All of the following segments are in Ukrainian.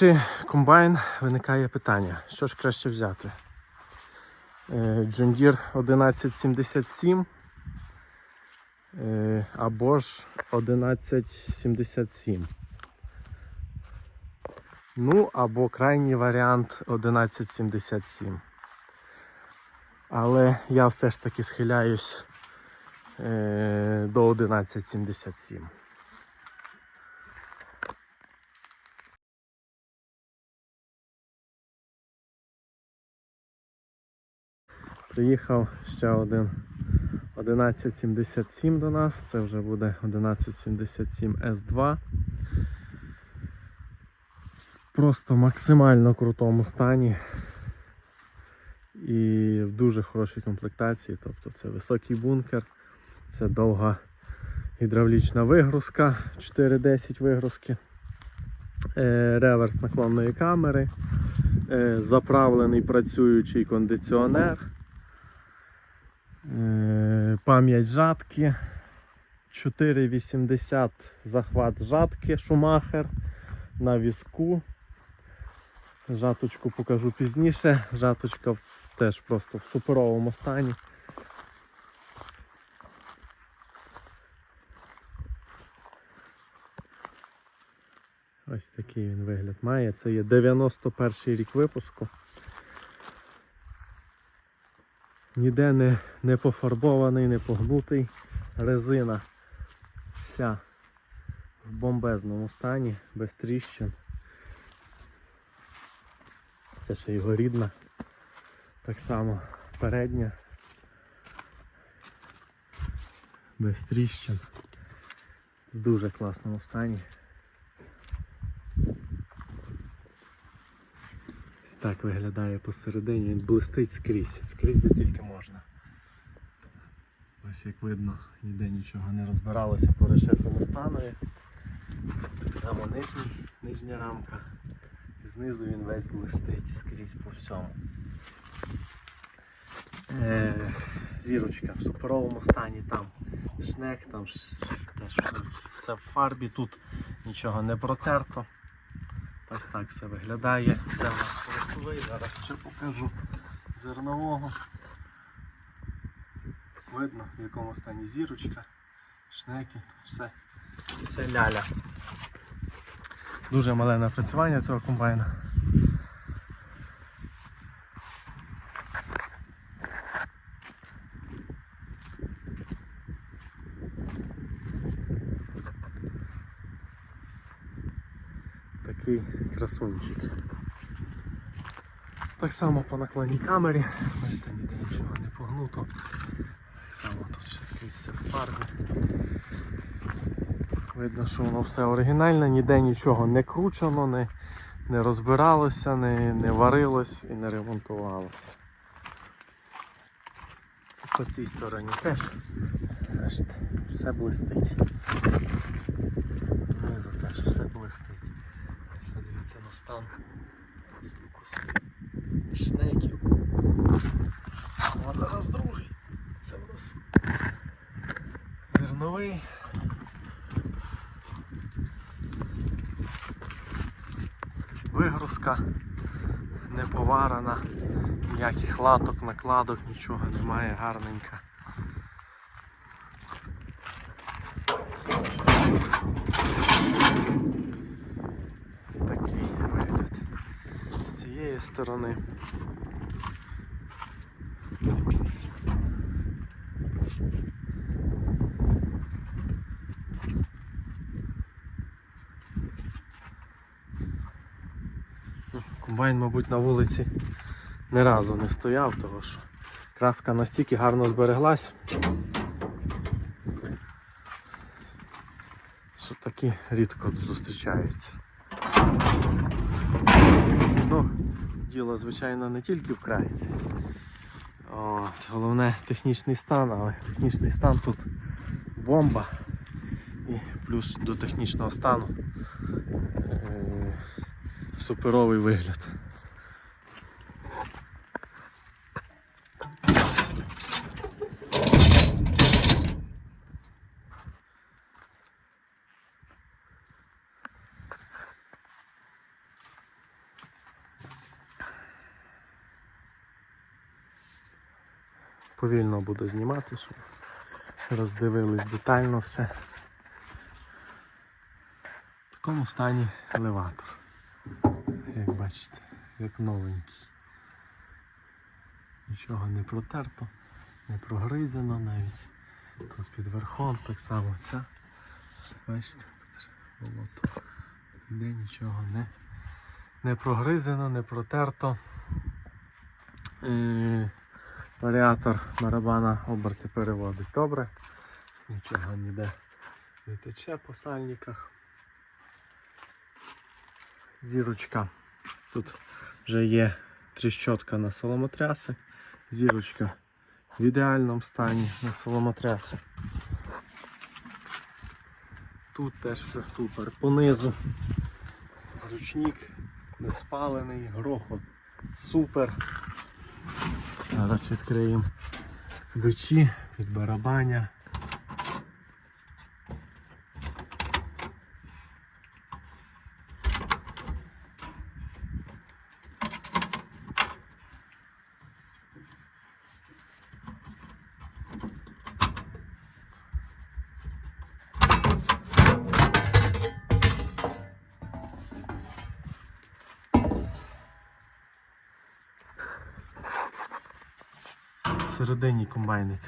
Купуючи комбайн, виникає питання, що ж краще взяти? Е, John Deere 1177 е, або ж 1177. Ну, або крайній варіант 1177. Але я все ж таки схиляюсь е, до 1177. Приїхав ще один 1177 до нас, це вже буде 1177 S2. В просто максимально крутому стані і в дуже хорошій комплектації. Тобто це високий бункер, це довга гідравлічна вигрузка, 410 вигрузки, е, реверс наклонної камери, е, заправлений працюючий кондиціонер. Е, Пам'ять жатки. 4,80 захват жатки Шумахер на візку. Жаточку покажу пізніше. Жаточка теж просто в суперовому стані. Ось такий він вигляд має. Це є 91 рік випуску. Ніде не, не пофарбований, не погнутий. Резина вся в бомбезному стані, без тріщин. Це ще його рідна. Так само передня. Без тріщин. В дуже класному стані. Так виглядає посередині, він блистить скрізь, скрізь де тільки можна. Ось як видно, ніде нічого не розбиралося по решетному станові. Так само нижній, нижня рамка. І знизу він весь блистить скрізь по всьому. Е, зірочка в суперовому стані, там шнек, там теж все в фарбі, тут нічого не протерто. Ось так все виглядає. Це у нас красовий, зараз ще покажу зернового. Видно, в якому стані зірочка, шнеки, все, все ляля. Дуже мале напрацювання цього комбайна. Такий красунчик. Так само по наклонній камері. Бачите, ніде нічого не погнуто. Так само тут ще скрізь все в фарбі. Видно, що воно все оригінальне, ніде нічого не кручено, не, не розбиралося, не, не варилось і не ремонтувалося. По цій стороні теж все блистить. Знизу теж все блистить. Стан шнеків. А зараз другий. Це в нас зерновий. Вигрузка не поварена, ніяких латок, накладок, нічого немає, гарненька. Такий вигляд з цієї сторони. Комбайн, мабуть, на вулиці не разу не стояв, тому що краска настільки гарно збереглась. Що такі рідко зустрічаються. Ну, діло, звичайно, не тільки в красці. От, головне технічний стан, але технічний стан тут бомба. І плюс до технічного стану е, суперовий вигляд. Повільно буду знімати, щоб роздивились детально все. В такому стані елеватор. Як бачите, як новенький. Нічого не протерто, не прогризено навіть. Тут під верхом так само ця. Бачите, тут болото. Ніде нічого не, не прогризено, не протерто. Е, варіатор барабана оберти переводить добре. Нічого ніде не тече по сальниках. Зірочка. Тут вже є тріщотка на соломотряси. Зірочка в ідеальному стані на соломотряси. Тут теж все супер. Понизу ручник не спалений, грохот супер. Зараз відкриємо бичі від барабаня. Всередині комбайник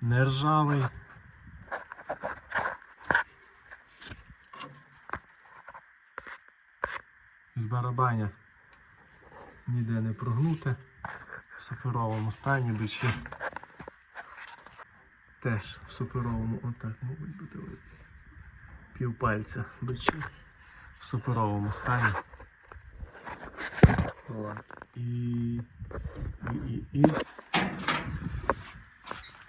не ржавий. Від барабаня ніде не прогнуте. В суперовому стані бичі. Теж в суперовому, отак, мабуть, буде видно. Півпальця бичі. В суперовому стані. От. І, і, і, і.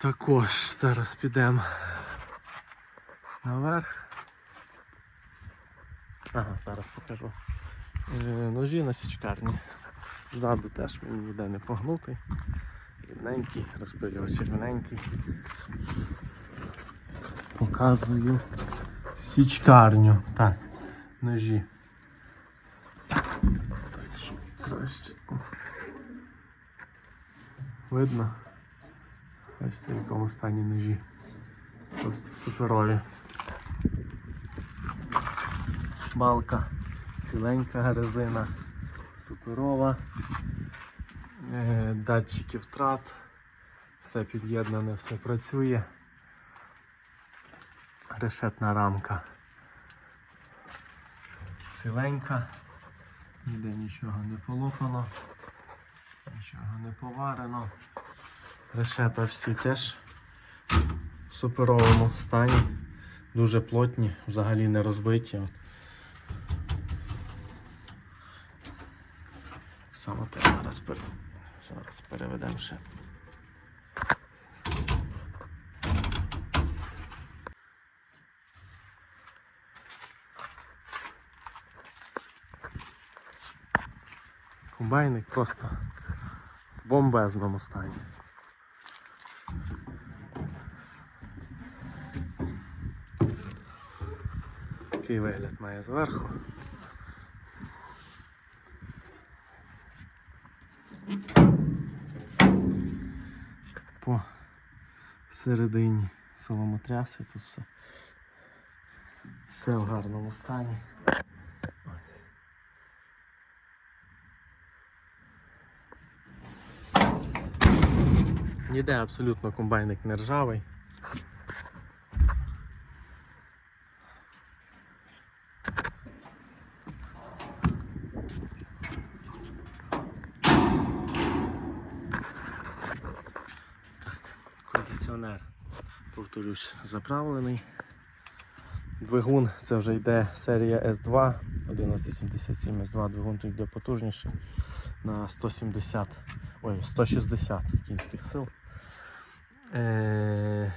Також зараз підемо наверх. Ага, зараз покажу. Е, ножі на січкарні. Ззаду теж він ніде не погнутий. Рівненький, розпилювач рівненький. Показую січкарню. Так, ножі. Так, що краще. Видно? Бачите, в якому стані ножі. Просто суперові. Балка, ціленька резина, суперова. Е, Датчики втрат. Все під'єднане, все працює. Решетна рамка. Ціленька. Ніде нічого не полопано, нічого не поварено. Решета всі теж в суперовому стані. Дуже плотні, взагалі не розбиті. Саме те зараз, зараз переведемо ще. Комбайник просто в бомбезному стані. Такий вигляд має зверху. По середині соломотряси тут все, все в гарному стані. Ніде абсолютно комбайник не ржавий. Кондиціонер, повторюсь, заправлений. Двигун це вже йде серія S2, 1177 S2 двигун тут йде потужніший на 170, ой, 160 кінських сил. Е,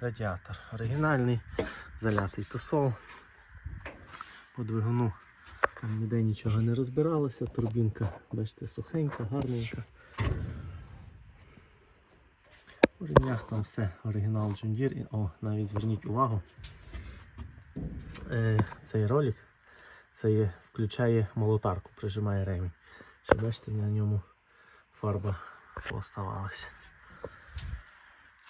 радіатор оригінальний, залятий тосол. По двигуну там ніде нічого не розбиралося, турбінка, бачите, сухенька, гарненька. У ремнях там все оригінал. І, О, навіть зверніть увагу. Е, цей ролик це є, включає молотарку, прижимає ремінь. Ще бачите, на ньому фарба пооставалася.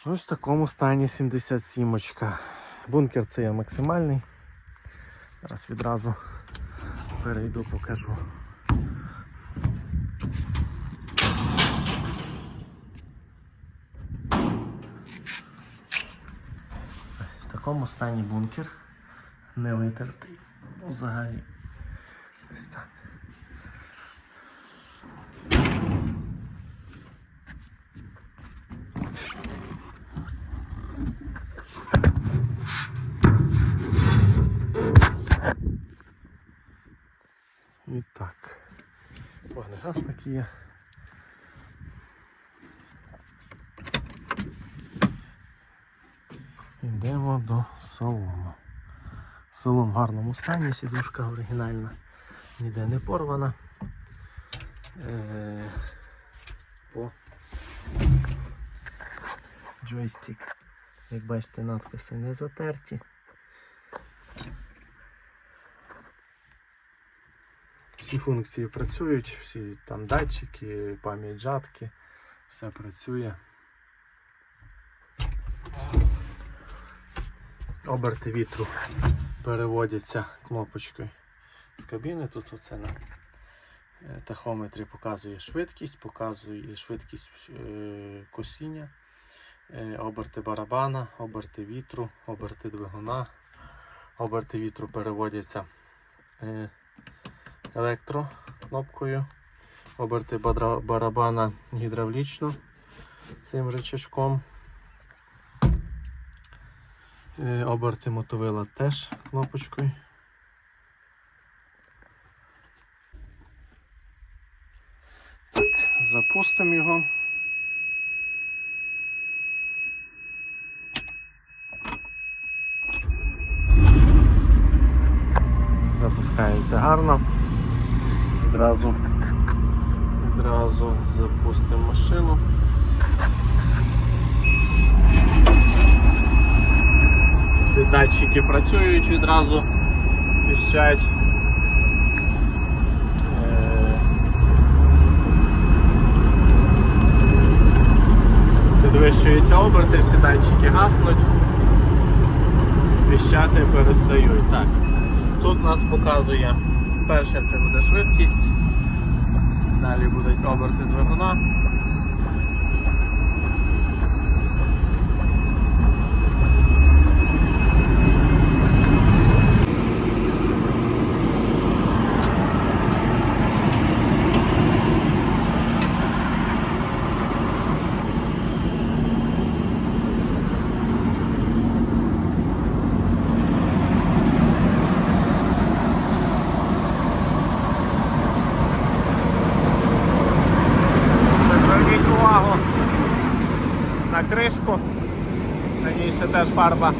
Ось в такому стані 77 очка. Бункер це є максимальний. Зараз відразу перейду, покажу. Такому стані бункер не витертий. Ну, Взагалі. Ось так. І так. Вогнегасник є. Салону. Салон в гарному стані, сідушка оригінальна, ніде не порвана. Е, по джойстик. Як бачите, надписи не затерті. Всі функції працюють, всі там датчики, пам'ять жатки, все працює. Оберти вітру переводяться кнопочкою з кабіни. Тут оце на е, тахометрі показує швидкість, показує швидкість е, косіння, е, оберти барабана, оберти вітру, оберти двигуна, оберти вітру переводяться електрокнопкою, оберти барабана гідравлічно цим рычажком. Е, Оберти мотовила теж кнопочкою. Так, запустимо його. Запускається гарно. Відразу, відразу запустимо машину. Датчики працюють відразу, піщать. Е, Підвищуються оберти, всі датчики гаснуть, піщати перестають. Так. Тут нас показує перше це буде швидкість, далі будуть оберти двигуна. par.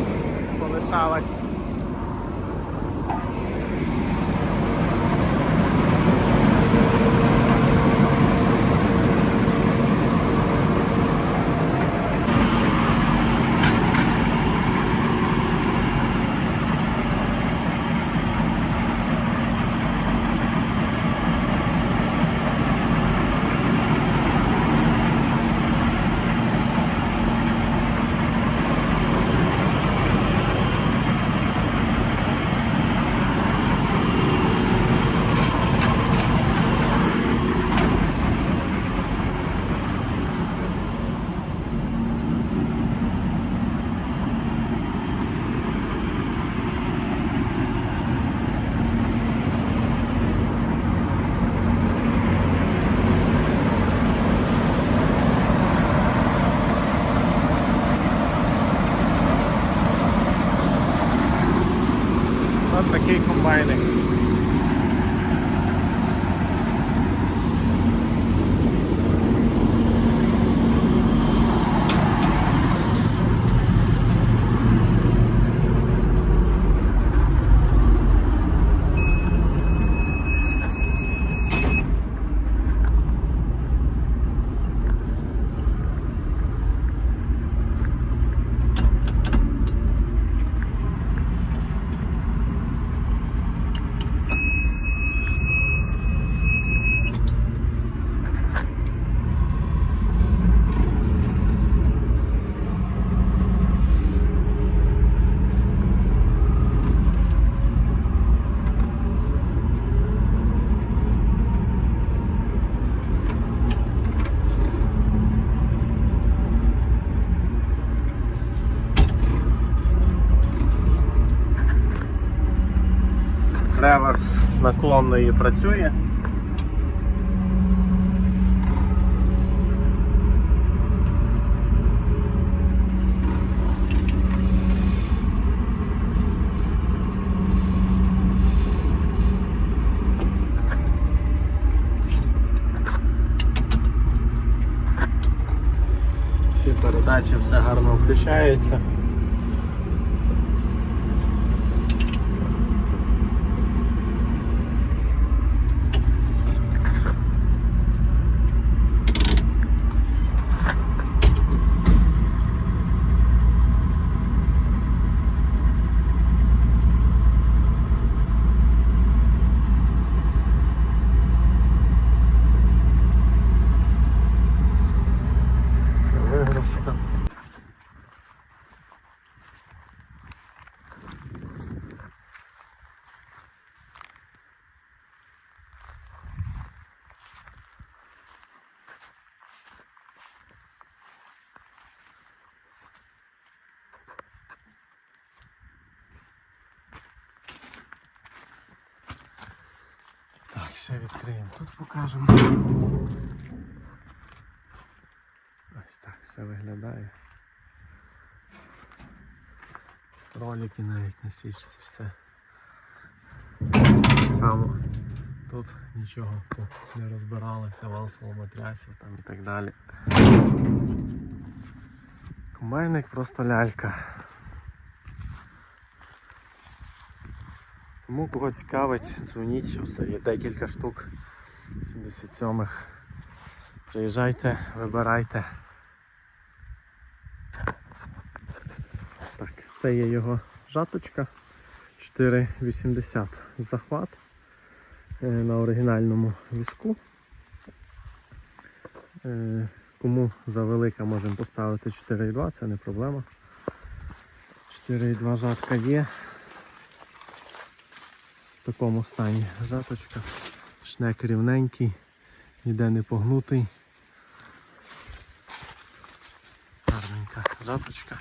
Наклонної працює. Все гарно включається. Це. Так, ще відкриємо. Тут покажемо. Ось так все виглядає. Ролики навіть на січці все. Так само тут нічого не розбиралося, вал соломотрясів там і так далі. Комбайник просто лялька. Тому кого цікавить, дзвоніть, все є декілька штук 77-х. Приїжджайте, вибирайте. Так, це є його жаточка 4,80 захват е, на оригінальному візку. Е, Кому завелика можемо поставити 4,2, це не проблема. 4,2 жатка є. В такому стані жаточка. Шнек рівненький, ніде не погнутий. Гарненька жаточка.